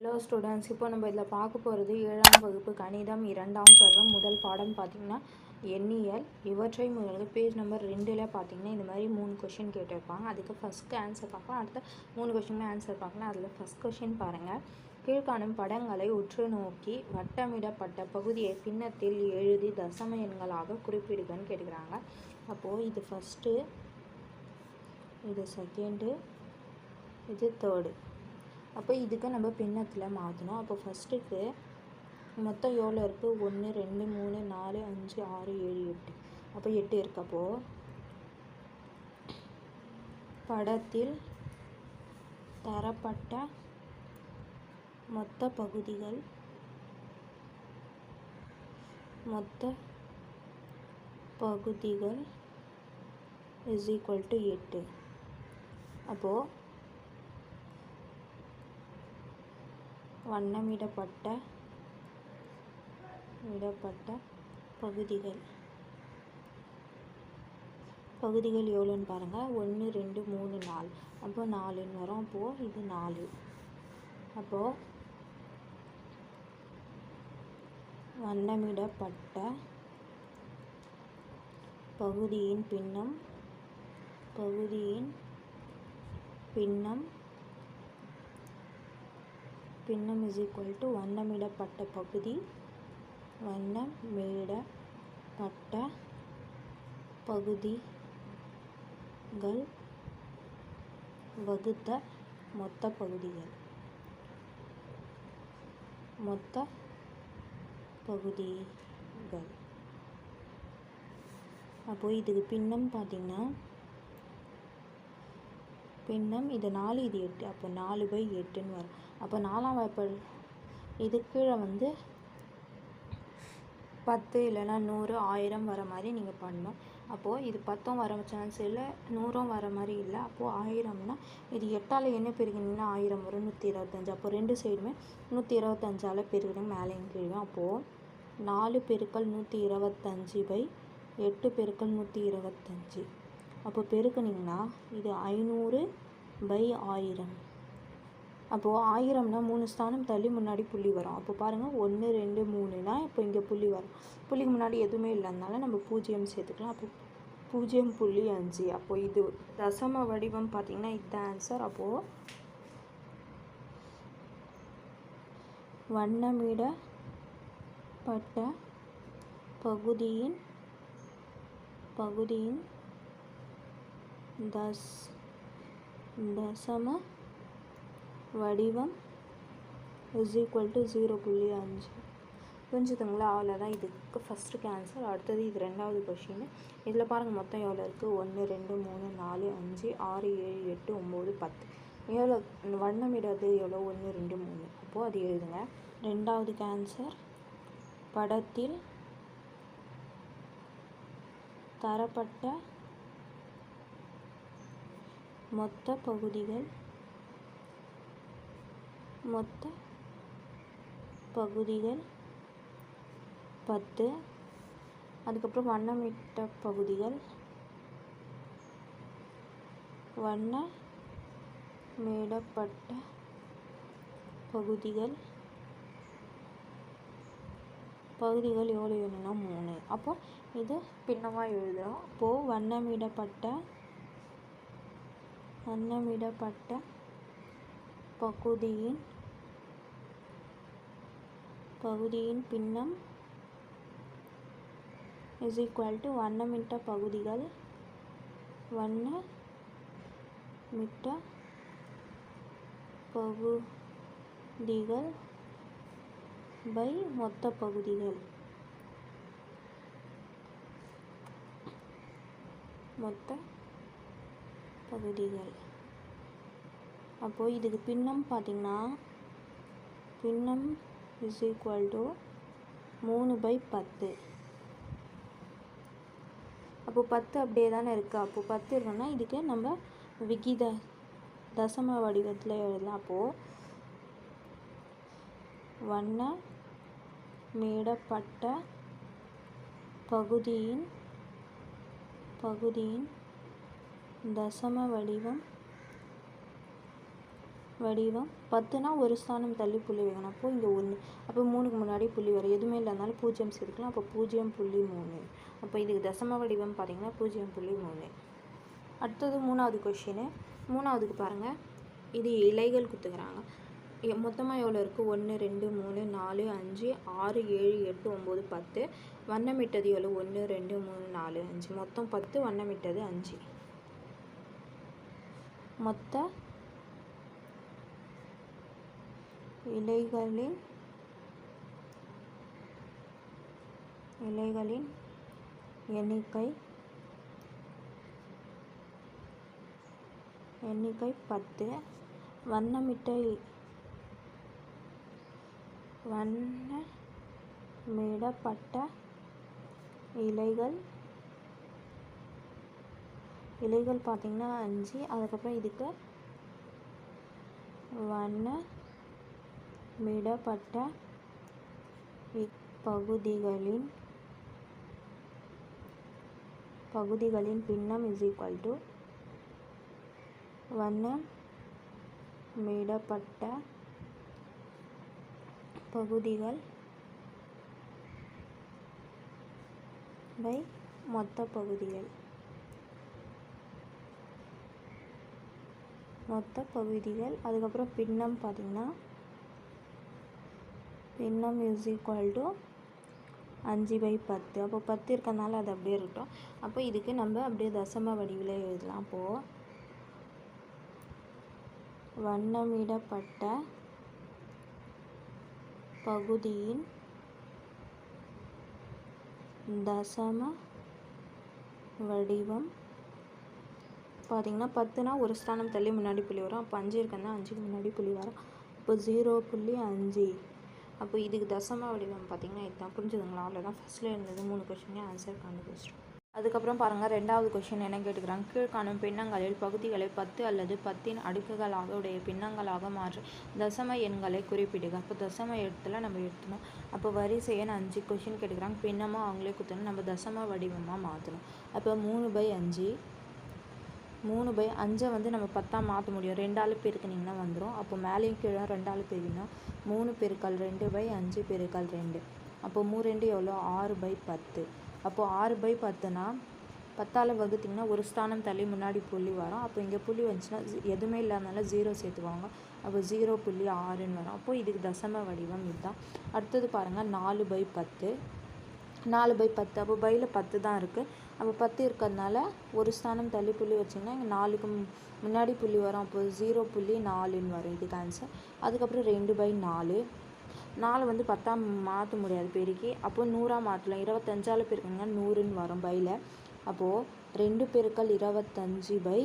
Hello students இப்போ நம்ம இதில் பார்க்க போகிறது ஏழாம் வகுப்பு கணிதம் இரண்டாம் பருவம் முதல் பாடம் பார்த்திங்கன்னா எண்ணியல். இவற்றை முதல்ல பேஜ் நம்பர் ரெண்டில் பார்த்தீங்கன்னா இந்த மாதிரி மூணு கொஷின் கேட்டிருப்பாங்க. அதுக்கு ஃபஸ்ட்டு ஆன்சர் பார்க்கலாம். அடுத்த மூணு கொஷினுமே ஆன்சர் பார்க்கலாம். அதில் ஃபஸ்ட் கொஷின் பாருங்கள் கீழ்காணும் படங்களை உற்று நோக்கி வட்டமிடப்பட்ட பகுதியை பின்னத்தில் எழுதி தசம எண்களாக குறிப்பிடுகன்னு கேட்குறாங்க அப்போது இது ஃபஸ்ட்டு இது செகண்டு இது தேர்டு அப்போ இதுக்கு நம்ம பின்னத்தில் மாற்றணும் அப்போ ஃபஸ்ட்டுக்கு மொத்தம் எவ்வளோ இருக்குது ஒன்று ரெண்டு மூணு நாலு அஞ்சு ஆறு ஏழு எட்டு. அப்போ எட்டு இருக்கப்போ படத்தில் தரப்பட்ட மொத்த பகுதிகள் மொத்த பகுதிகள் இஸ் ஈக்குவல் டு எட்டு. அப்போது வண்ணமிடப்பட்ட விடப்பட்ட பகுதிகள். பகுதிகள் எவ்வளோன்னு பாருங்கள் ஒன்று ரெண்டு மூணு நாலு. அப்போ நாலுன்னு வரும். அப்போது இது நாலு. அப்போது வண்ணமிடப்பட்ட பகுதியின் பின்னம் பகுதியின் பின்னம் பின்னம் இஸ் ஈக்குவல் டு வண்ணமிடப்பட்ட பகுதி வண்ணமிடப்பட்ட பகுதிகள் வகுத்த மொத்த பகுதிகள். மொத்த பகுதிகள். அப்போது இதுக்கு பின்னம் பார்த்திங்கன்னா பின்னம் இது நாலு இது எட்டு அப்போ நாலு பை எட்டுன்னு வரும். அப்போ நாலாம் வாய்ப்பு இது கீழே வந்து பத்து இல்லைன்னா நூறு ஆயிரம் வர மாதிரி நீங்கள் பண்ணணும். அப்போது இது பத்தும் வர சான்ஸ் இல்லை நூறும் வர மாதிரி இல்லை. அப்போது ஆயிரம்னா இது எட்டால் என்ன பெருகினீங்கன்னா ஆயிரம் வரும் நூற்றி இருபத்தஞ்சு. அப்போ ரெண்டு சைடுமே நூற்றி இருபத்தஞ்சால் பெருகிடும் மேலேயும் கீழே அப்போது நாலு பெருக்கள் நூற்றி இருபத்தஞ்சி பை எட்டு பெருக்கள் நூற்றி இருபத்தஞ்சி. அப்போ பெருக்குனிங்கன்னா இது ஐநூறு பை ஆயிரம். அப்போது ஆயிரம்னா மூணு ஸ்தானம் தள்ளி முன்னாடி புள்ளி வரும். அப்போ பாருங்கள் ஒன்று ரெண்டு மூணுனா இப்போ இங்கே புள்ளி வரும். புள்ளிக்கு முன்னாடி எதுவுமே இல்லைனால நம்ம பூஜ்ஜியம் சேர்த்துக்கலாம். அப்போ பூஜ்ஜியம் புள்ளி அஞ்சு. அப்போது இது தசம வடிவம் பார்த்திங்கன்னா இதுதான் ஆன்சர் அப்போது வண்ணமிடப்பட்ட பகுதியின் பகுதியின் தஸ் தசம வடிவம் இஸ் ஈக்குவல் டு ஜீரோ புள்ளி அஞ்சு. புரிஞ்சுதுங்களா? அவ்வளோதான் இதுக்கு ஃபஸ்ட்டு கேன்சர் அடுத்தது இது ரெண்டாவது கொஷின் இதில் பாருங்கள் மொத்தம் எவ்வளோ இருக்குது ஒன்று ரெண்டு மூணு நாலு அஞ்சு ஆறு ஏழு எட்டு ஒம்பது பத்து. எவ்வளோ வண்ணமிடாது எவ்வளோ ஒன்று ரெண்டு மூணு. அப்போது அது எழுதுங்க. ரெண்டாவது கேன்சர் படத்தில் தரப்பட்ட மொத்த பகுதிகள் மொத்த பகுதிகள் பத்து. அதுக்கப்புறம் வண்ணமிட்ட பகுதிகள் வண்ணமிடப்பட்ட பகுதிகள். பகுதிகள் எவ்வளோ வேணும்னா மூணு. அப்போ இது பின்னமாக எழுதுகிறோம் அப்போது வண்ணமிடப்பட்ட வண்ணமிடப்பட்ட பகுதியின் பகுதியின் பின்னம் இஸ் ஈக்குவல் டு வண்ணமிட்ட பகுதிகள் வண்ண மிட்ட பகுதிகள் பை மொத்த பகுதிகள். மொத்த பகுதிகள். அப்போது இதுக்கு பின்னம் பார்த்திங்கன்னா பின்னம் இஸ் ஈக்குவல் டு மூணு பை பத்து. அப்போ பத்து அப்படியே தானே இருக்குது அப்போது பத்து இருக்குன்னா இதுக்கு நம்ம விகித தசம வடிவத்தில் எழுதலாம். அப்போது வண்ண மீடப்பட்ட பகுதியின் பகுதியின் தசம வடிவம் வடிவம். பத்துனா ஒரு ஸ்தானம் தள்ளி புள்ளி வைக்கணும். அப்போது இங்கே ஒன்று அப்போ மூணுக்கு முன்னாடி புள்ளி வரும். எதுவுமே இல்லைனாலும் பூஜ்ஜியம் சேர்த்துக்கலாம். அப்போ பூஜ்ஜியம் புள்ளி மூணு. அப்போ இதுக்கு தசம வடிவம் பார்த்தீங்கன்னா பூஜ்ஜியம் புள்ளி மூணு. அடுத்தது மூணாவது கொஷினு மூணாவதுக்கு பாருங்கள் இது இலைகள் குத்துக்கிறாங்க மொத்தமாக எவ்வளோ இருக்குது ஒன்று ரெண்டு மூணு நாலு அஞ்சு ஆறு ஏழு எட்டு ஒம்பது பத்து. வண்ணமிட்டது எவ்வளோ ஒன்று ரெண்டு மூணு நாலு அஞ்சு. மொத்தம் பத்து வண்ணமிட்டது அஞ்சு. மொத்த இலைகளின் இலைகளின் எண்ணிக்கை எண்ணிக்கை பத்து. வண்ணமிட்ட வண்ணமிடப்பட்ட இலைகள் இலைகள் பார்த்திங்கன்னா அஞ்சு. அதுக்கப்புறம் இதுக்கு வண்ண வண்ணமிடப்பட்ட இப்பகுதிகளின் பகுதிகளின் பின்னம் இஸ் ஈக்குவல் டு வண்ணமிடப்பட்ட பகுதிகள் பை மொத்த பகுதிகள். மொத்த பகுதிகள் அதுக்கப்புறம் பின்னம் பார்த்திங்கன்னா பின்னம் இஸ் ஈக்குவல் டு அஞ்சு பை பத்து. அப்போ பத்து இருக்கறனால அது அப்படியே இருக்கட்டும். அப்போ இதுக்கு நம்ம அப்படியே தசம வடிவில் எழுதலாம். அப்போது வண்ணமிடப்பட்ட பகுதியின் தசம வடிவம் பார்த்தீங்கன்னா பத்துனா ஒரு ஸ்தானம் தள்ளி முன்னாடி புள்ளி வரும். அப்போ அஞ்சு இருக்குன்னா அஞ்சுக்கு முன்னாடி புள்ளி வரும். இப்போ ஜீரோ புள்ளி அஞ்சு. அப்போ இதுக்கு தசம வடிவம் பார்த்தீங்கன்னா இதுதான். புரிஞ்சுதுங்களா? அவ்வளோதான் ஃபஸ்ட்டில் இருந்தது மூணு கொஷினே ஆன்சர் கண்டுபிடிச்சிட்டோம் அதுக்கப்புறம் பாருங்கள் ரெண்டாவது கொஷின் என்ன கேட்டுக்கிறாங்க? கீழ்காணும் பின்னங்களில் பகுதிகளை பத்து அல்லது பத்தின் அடுக்குகளாக உடைய பின்னங்களாக மாற்று. தசம எண்களை குறிப்பிடுக. அப்போ தசம இடத்துல நம்ம எடுத்தணும் அப்போ வரிசை எண் அஞ்சு கொஷின் கேட்டுக்கிறாங்க. பின்னமாக அவங்களே குத்தணும். நம்ம தசம வடிவமாக மாற்றணும். அப்போ மூணு பை அஞ்சு மூணு பை அஞ்சை வந்து நம்ம பத்தாக மாற்ற முடியும். ரெண்டு ஆள் பெருக்குனிங்கன்னா வந்துடும் அப்போ மேலேயும் கீழே ரெண்டாள் பெருக்கணும் மூணு பெருக்கல் ரெண்டு பை அஞ்சு பெருக்கல் ரெண்டு. அப்போ மூ ரெண்டு எவ்வளோ? ஆறு பை பத்து. அப்போது ஆறு பை பத்துனா பத்தால் வகுத்திங்கன்னா ஒரு ஸ்தானம் தள்ளி முன்னாடி புள்ளி வரும். அப்போ இங்கே புள்ளி வந்துச்சுன்னா எதுவுமே இல்லாதனால ஜீரோ சேர்த்துவாங்க அப்போ ஜீரோ புள்ளி ஆறுன்னு வரும். அப்போது இதுக்கு தசம வடிவம் இதுதான். அடுத்தது பாருங்கள் நாலு பை பத்து. நாலு பை பத்து. அப்போ பையில் பத்து தான் இருக்குது அப்போ பத்து இருக்கிறதுனால ஒரு ஸ்தானம் தள்ளி புள்ளி வச்சிங்கன்னா இங்கே நாலுக்கு முன்னாடி புள்ளி வரும். அப்போ ஜீரோ புள்ளி நாலுன்னு வரும். இதுக்கு ஆன்சர் அதுக்கப்புறம் ரெண்டு பை நாலு. நாலு வந்து பத்தாம் மாற்ற முடியாது பெருக்கி. அப்போ நூறாக மாற்றலாம் இருபத்தஞ்சால் பெருக்குங்க நூறுன்னு வரும் பையில். அப்போது ரெண்டு பெருக்கள் இருபத்தஞ்சி பை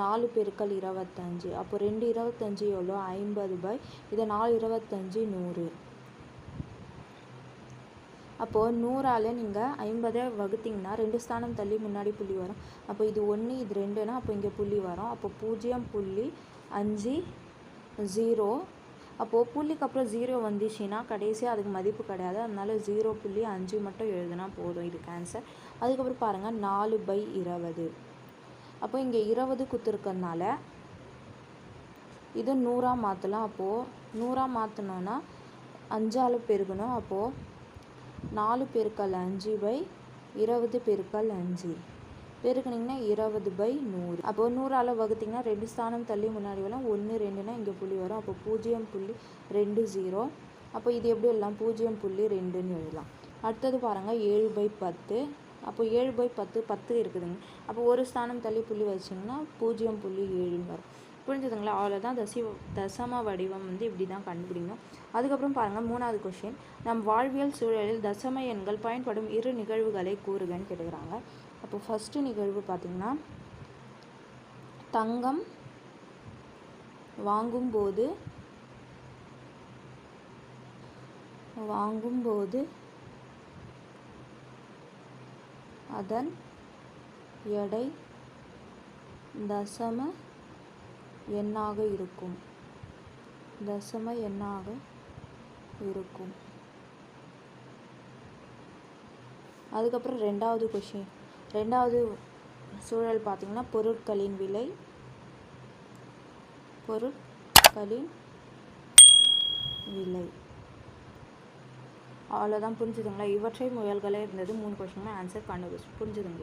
நாலு பெருக்கள் இருபத்தஞ்சி. அப்போ ரெண்டு இருபத்தஞ்சி எவ்வளோ? ஐம்பது பை. இதை நாலு இருபத்தஞ்சி நூறு. அப்போது நூறால் நீங்கள் ஐம்பதை வகுத்தீங்கன்னா ரெண்டு ஸ்தானம் தள்ளி முன்னாடி புள்ளி வரும். அப்போ இது ஒன்று இது ரெண்டுனா அப்போ இங்கே புள்ளி வரும். அப்போ பூஜ்ஜியம் புள்ளி அஞ்சு ஜீரோ அப்போது புள்ளிக்கு அப்புறம் ஜீரோ வந்துச்சுன்னா கடைசியாக அதுக்கு மதிப்பு கிடையாது. அதனால ஜீரோ புள்ளி அஞ்சு மட்டும் எழுதுனா போதும் இதுக்கு ஆன்சர் அதுக்கப்புறம் பாருங்கள் நாலு பை இருபது. அப்போ இங்கே இருபது குத்துருக்கறதுனால இது நூறாக மாற்றலாம் அப்போது நூறாக மாற்றினோன்னா அஞ்சால் பெருகணும். அப்போது நாலு பெருக்கல் அஞ்சு பை இருபது பெருக்கல் அஞ்சு. பெருக்குனிங்கன்னா இருபது பை நூறு. அப்போ நூறால் வகுத்திங்கன்னா ரெண்டு ஸ்தானம் தள்ளி முன்னாடி வரலாம் ஒன்று ரெண்டுனா இங்கே புள்ளி வரும். அப்போ பூஜ்ஜியம் புள்ளி ரெண்டு ஜீரோ. அப்போ இது எப்படி எழுதலாம்? பூஜ்ஜியம் புள்ளி ரெண்டுன்னு எழுதலாம். அடுத்தது பாருங்கள் ஏழு பை பத்து. அப்போ ஏழு பை பத்து பத்து இருக்குதுங்க. அப்போ ஒரு ஸ்தானம் தள்ளி புள்ளி வச்சிங்கன்னா பூஜ்ஜியம் புள்ளி ஏழுன்னு வரும். புரிஞ்சுதுங்களா? அவ்வளோதான் தசி தசம வடிவம் வந்து இப்படி தான் கண்டுபிடிக்கணும். அதுக்கப்புறம் பாருங்கள் மூணாவது கொஷின் நம் வாழ்வியல் சூழலில் தசம எண்கள் பயன்படும் இரு நிகழ்வுகளை கூறுகன்னு கேட்டுக்கிறாங்க. அப்போ ஃபஸ்ட்டு நிகழ்வு பார்த்திங்கன்னா தங்கம் வாங்கும்போது வாங்கும்போது அதன் எடை தசம எண்ணாக இருக்கும்? தசம எண்ணாக இருக்கும்? அதுக்கப்புறம் ரெண்டாவது கொஷின் ரெண்டாவது சூழல் பார்த்திங்கன்னா பொருட்களின் விலை பொருட்களின் விலை. அவ்வளோதான் புரிஞ்சுதுங்களா? இவற்றை முயல்களே இருந்தது. மூணு கொஷனுமே ஆன்சர் கண்டுபிடிச்சு புரிஞ்சுதுங்களா?